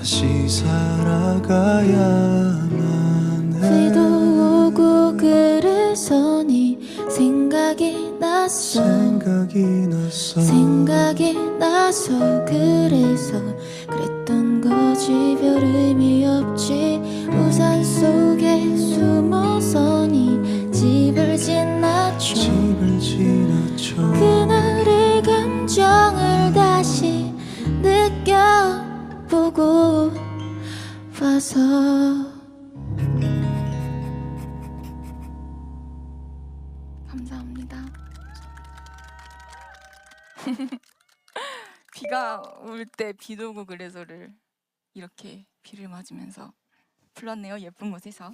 다시 살아가야만 해 비도 오고 그래서 네 생각이 났어. 생각이 났어. 생각이 나서 그래서 그랬던 거지. 별 의미 없지 와서 감사합니다. 비가 올 때 비도 오고 그래서를 이렇게 비를 맞으면서 불렀네요 예쁜 곳에서